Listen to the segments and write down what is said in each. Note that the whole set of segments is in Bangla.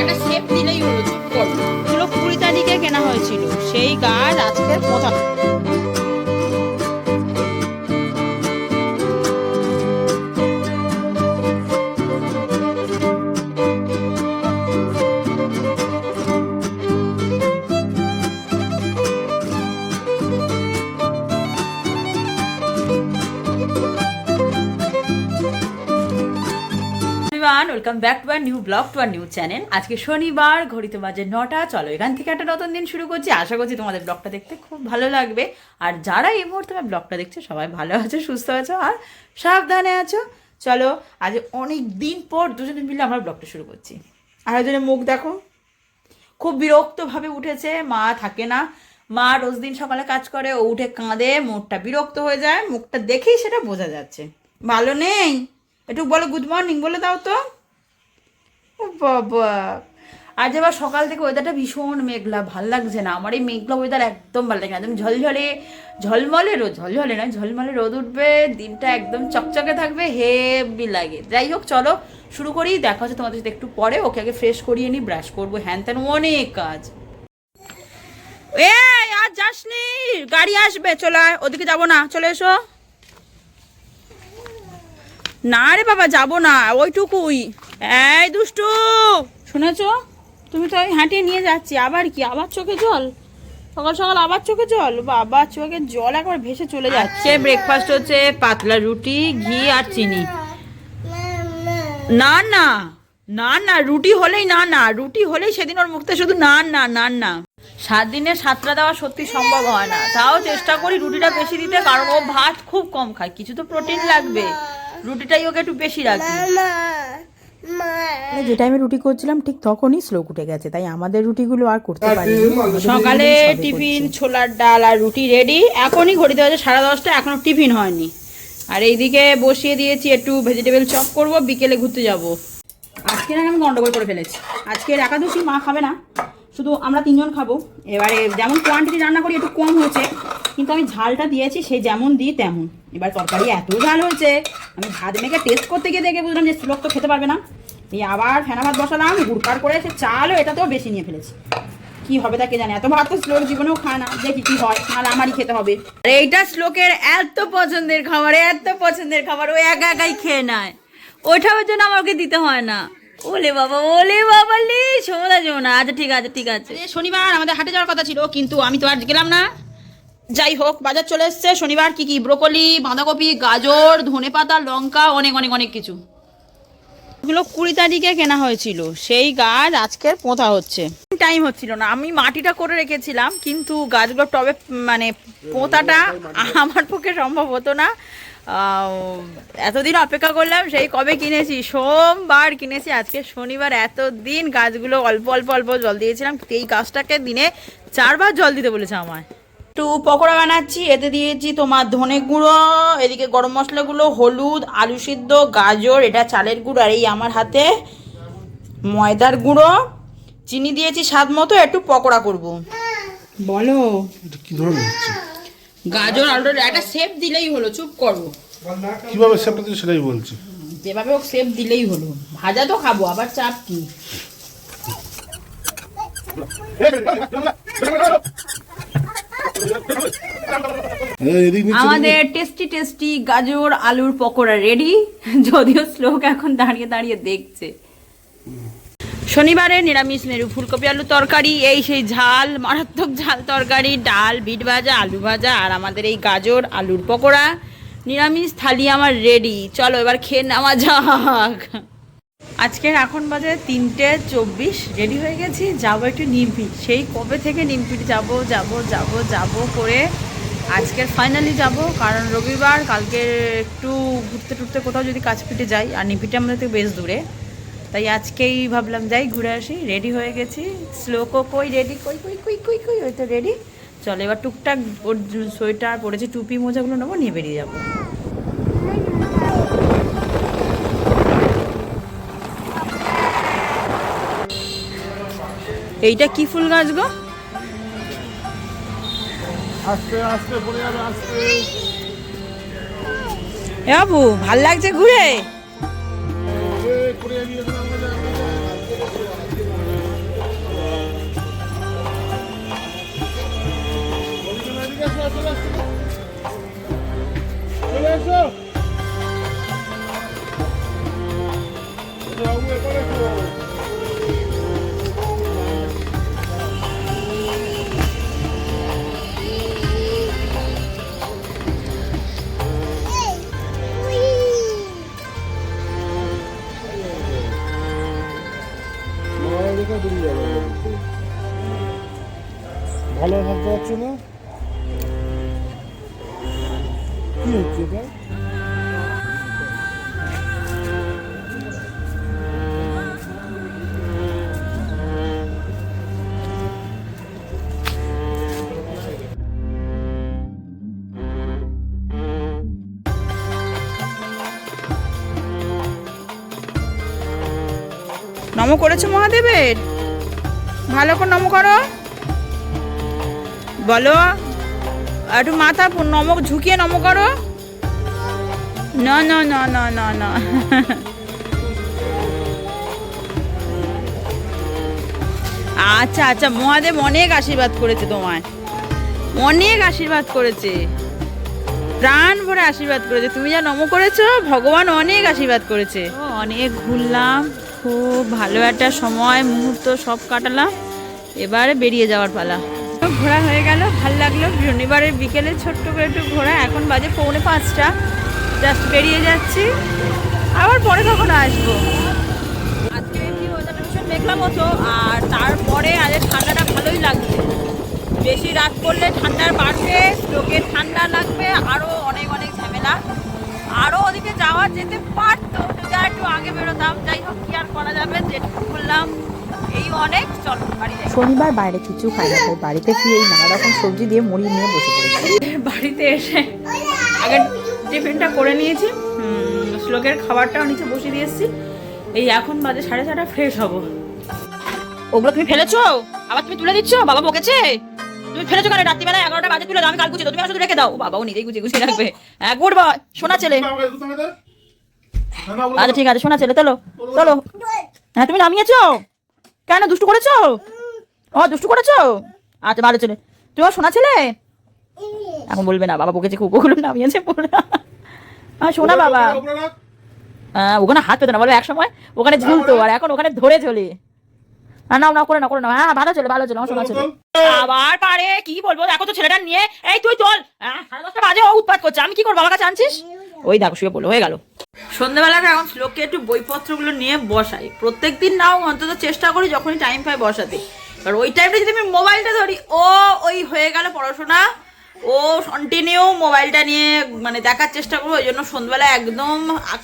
একটা শেপ দিলেই হলো এগুলো কুড়ি কেনা হয়েছিল। সেই গাছ আজকে প্রথম everyone welcome back to our new blog to our new channel আজকে শনিবার, ঘড়িতে বাজে নটা, চলো এখান থেকে একটা নতুন দিন শুরু করছি। আশা করছি তোমাদের ব্লগটা দেখতে খুব ভালো লাগবে। আর যারা এই মুহূর্তে আমার ব্লগটা দেখছ, সবাই ভালো আছো, সুস্থ আছো, আর সাবধানে আছো। চলো, আজ অনেক দিন পর দুজনে মিলে আমরা ব্লগটা শুরু করছি। আর একজনের মুখ দেখো। খুব বিরক্তভাবে উঠেছে, মা থাকে না। মা রোজ দিন সকালে কাজ করে, ও উঠে কাঁদে মুখটা বিরক্ত হয়ে যায়, মুখটা দেখেই সেটা বোঝা যাচ্ছে। ভালো নেই? একটু বলো গুড মর্নিং বলে দাও তো। ও আজ আবার সকাল থেকে ওয়েদারটা ভীষণ মেঘলা, ভালো লাগছে না। আমার এই মেঘলা ওয়েদার একদম ভালো লাগে না। একদম ঝলঝলে, ঝলমলে রোদ, ঝলঝলে না ঝলমলে রোদ উঠবে, দিনটা একদম চকচকে থাকবে হেভি লাগে। যাই হোক, চলো শুরু করি, দেখা হচ্ছে তোমাদের সাথে একটু পরে। ওকে আগে ফ্রেশ করিয়ে নিই ব্রাশ করব। হ্যান ত্যান অনেক কাজ। এই আজ যাসনি? গাড়ি আসবে, চলে ওদিকে যাব না, চলে এসো। না রে বাবা যাব না ওইটুকুই। এই দুষ্টু শুনেছ? তুমি তো ওই হাঁটিয়ে নিয়ে যাচ্ছি আবার কি? আবার চোখে জল? সকাল সকাল আবার চোখে জল? বাবা চোখে জল একবার ভেসে চলে যাচ্ছে। ব্রেকফাস্ট হচ্ছে পাতলা রুটি ঘি আর চিনি। না না না না রুটি হলেই না না রুটি হলেই সেদিন ওর মুখতে শুধু না না না না। সাত দিনে সাতটা দেওয়া সত্যি সম্ভব হয় না। তাও চেষ্টা করি রুটিটা বেশি দিতে কারণ ও ভাত খুব কম খায় কিছু তো প্রোটিন লাগবে। রুটিটাই ওকে একটু বেশি রাখি মানে যে টাইমে রুটি করছিলাম ঠিক তখনই স্লোক উঠে গেছে তাই আমাদের রুটিগুলো আর করতে পারি সকালে টিফিন ছোলার ডাল আর রুটি রেডি এখনই ঘড়িতে বাজে সাড়ে দশটা এখনও টিফিন হয়নি। আর এইদিকে বসিয়ে দিয়েছি একটু ভেজিটেবল চপ করব বিকেলে ঘুরতে যাব। আজকে না আমি গন্ডগোল করে ফেলেছি। আজকের একাদশী মা খাবে না। শুধু আমরা তিনজন খাব। এবারে যেমন কোয়ান্টিটি রান্না করি একটু কম হয়েছে কিন্তু আমি ঝালটা দিয়েছি সে যেমন দিই তেমন। এবার তরকারি এত ঝাল হয়েছে। আমি ভাত মেখে টেস্ট করতে গিয়ে দেখে বুঝলাম যে লোক তো খেতে পারবে না। এই আবার ফেনা ভাত বসালাম গুড়কার করে সে চালও এটাতেও বেশি নিয়ে ফেলেছি। কি হবে তা কে জানে? এত ভাত তো শ্লোক জীবনেও খায় না। দেখি কি হয় নাহলে আমারই খেতে হবে। আর এইটা শ্লোকের এত পছন্দের খাবার এত পছন্দের খাবার ও একা একাই খেয়ে নেয়। ওইটার জন্য আমাকে দিতে হয় না। ওলে বাবা ওলে বাবা লে শোনা যাব না। আচ্ছা ঠিক আছে ঠিক আছে। শনিবার আমাদের হাটে যাওয়ার কথা ছিল কিন্তু আমি তো আর গেলাম না। যাই হোক বাজার চলে এসছে। শনিবার কি কি? ব্রোকলি, বাঁধাকপি, গাজর, ধনেপাতা, লঙ্কা, অনেক অনেক অনেক কিছু। এগুলো কুড়ি তারিখে কেনা হয়েছিল। সেই গাছ আজকের পোঁতা হচ্ছে। টাইম হচ্ছিল না। আমি মাটিটা করে রেখেছিলাম, কিন্তু গাছগুলো টবে মানে পোঁতাটা আমার পক্ষে সম্ভব হতো না। এতদিন অপেক্ষা করলাম, সেই কবে কিনেছি? সোমবার কিনেছি। আজকে শনিবার এতদিন গাছগুলো অল্প অল্প অল্প জল দিয়েছিলাম। এই গাছটাকে দিনে চারবার জল দিতে বলেছে আমায়। একটু পকোড়া বানাচ্ছি এতে দিয়েছি তোমার ধনে গুঁড়ো এদিকে গরম মশলাগুলো হলুদ আলু সিদ্ধ গাজর এটা চালের গুঁড়ো আর এই আমার হাতে ময়দার গুঁড়ো চিনি দিয়েছি স্বাদ মতো একটু পকোড়া করব বলো গাজর আলুর একটা শেপ দিলেই হলো চুপ করো কীভাবে সেটা তুই সেটাই বলছি যেভাবে হোক শেপ দিলেই হলো ভাজা তো খাব আবার চাপ কি আমাদের টেস্টি টেস্টি গাজর আলুর পকোড়া রেডি যদিও শ্লোক এখন দাঁড়িয়ে দাঁড়িয়ে দেখছে। শনিবারে নিরামিষ মেরু ফুলকপি আলু তরকারি, এই সেই ঝাল, মারাত্মক ঝাল তরকারি, ডাল, বিট ভাজা, আলু ভাজা, আর আমাদের এই গাজর আলুর পকোড়া। নিরামিষ থালি আমার রেডি চলো এবার খেয়ে নেওয়া যাক। আজকের এখন বাজে তিনটে চব্বিশ রেডি হয়ে গেছি, যাব একটু নিমপিট সেই কবে থেকে নিমপিট যাব যাব যাব যাব করে আজকের ফাইনালি যাব, কারণ রবিবার, কালকে একটু ঘুরতে টুরতে কোথাও যদি কাছ পিঠে যাই, আর নিমপিটে আমাদের থেকে বেশ দূরে। তাই আজকেই ভাবলাম যাই ঘুরে আসি রেডি হয়ে গেছি। শ্লোকো কই রেডি কই কই কই কই কই, ওই তো রেডি চলো, এবার টুকটাক ওর সোয়েটার পরেছে, টুপি মোজাগুলো নেব, নিয়ে বেরিয়ে যাব। এইটা কি ফুল গাছ গো? বাবু ভালো লাগছে ঘুরে? ভালো ভাবতে পারছ না? কি হচ্ছে এটা? নম করেছ মহাদেবের? ভালো করে নম করো। বলো, একটু মাথা পু- নম ঝুঁকিয়ে নম করো। না না না না না না। আচ্ছা আচ্ছা মহাদেব অনেক আশীর্বাদ করেছে তোমায়। অনেক আশীর্বাদ করেছে। প্রাণ ভরে আশীর্বাদ করেছে। তুমি যা নম করেছ, ভগবান অনেক আশীর্বাদ করেছে। অনেক ঘুরলাম, খুব ভালো একটা সময়, মুহূর্ত সব কাটালাম, এবারে বেরিয়ে যাওয়ার পালা। ঘোরা হয়ে গেল, ভালো লাগল। শনিবারের বিকেলে ছোট্ট করে একটু ঘোরা, এখন বাজে পৌনে পাঁচটা। জাস্ট বেরিয়ে যাচ্ছি। আবার পরে কখনো আসব। আজকে এমনি ওয়েদারটা ভীষণ মেঘলা মতো, আর তারপরে আজ ঠান্ডাটা ভালোই লাগছে। বেশি রাত করলে ঠান্ডার বাড়বে স্ট্রোকে ঠান্ডা লাগবে আরও অনেক অনেক ঝামেলা। আরও ওদিকে যাওয়া যেতে পারতো যদি আর একটু আগে বেরোতাম যাই হোক কি আর করা যাবে যেটুকু করলাম এই অনেক চলো বাড়ি শনিবার বাইরে কিছু খাই না তাই বাড়িতে ফিরে এই নানা রকম সবজি দিয়ে মুড়ি নিয়ে বসে পড়েছি। বাড়িতে এসে আগে টিফিনটা করে নিয়েছি। শ্লোকের খাবারটাও নিচে বসিয়ে দিয়ে এসেছি। এই এখন বাজে সাড়ে ছটা ফ্রেশ হব। ওগুলো তুমি ফেলেছো? আবার তুমি তুলে দিচ্ছ? বাবা বকেছে? তুমি ফেলেছো কেন? রাত্রিবেলা এগারোটা বাজে তুলে দাও আমি কাল গুছিয়ে তুমি শুধু রেখে দাও। বাবাও নিজেই গুছিয়ে গুছিয়ে রাখবে। হ্যাঁ গুড বয় সোনা ছেলে। ওগুলো আচ্ছা ঠিক আছে সোনা ছেলে চলো। চলো। হ্যাঁ তুমি নামিয়েছো? কেন দুষ্টু করেছ? ও দুষ্টু করেছ? আচ্ছা ভালো ছেলে তুমি আমার সোনা ছেলে? এখন বলবে না বাবা বকেছে খুব ওগুলো নামিয়েছে বলে হ্যাঁ শোনা বাবা। হ্যাঁ, ওখানে হাত পেতো না বলো এক সময়। ওখানে ঝুলতো আর এখন ওখানে ধরে চলে হ্যাঁ নাও নাও করে না করে নাও। হ্যাঁ ভালো ছেলে ভালো ছেলে আমার শোনা ছেলে। আবার পারে কি বলব? দেখো তো ছেলেটা নিয়ে। এই তুই চল। হ্যাঁ, সাড়ে দশটা বাজে ও উৎপাত করছে। আমি কি করব বাবার কাছে আনছিস? ওই দেখো শুয়ে বলো হয়ে গেল। সন্ধ্যেবেলাটা এখন শ্লোককে একটু বইপত্রগুলো নিয়ে বসাই। প্রত্যেক দিন নাও অন্তত চেষ্টা করি যখনই টাইম পাই বসাতে। আর ওই টাইমটা যদি আমি মোবাইলটা ধরি, ও ওই হয়ে গেল পড়াশোনা। ও কন্টিনিউ মোবাইলটা নিয়ে মানে দেখার চেষ্টা করব, ওই জন্য সন্ধ্যেবেলা একদম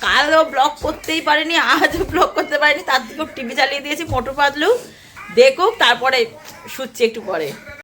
কালও ব্লগ করতেই পারিনি আজও ব্লগ করতে পারিনি, তার থেকেও টিভি চালিয়ে দিয়েছি মোটু পাতলু। দেখুক, তারপরে শুচ্ছি একটু পরে।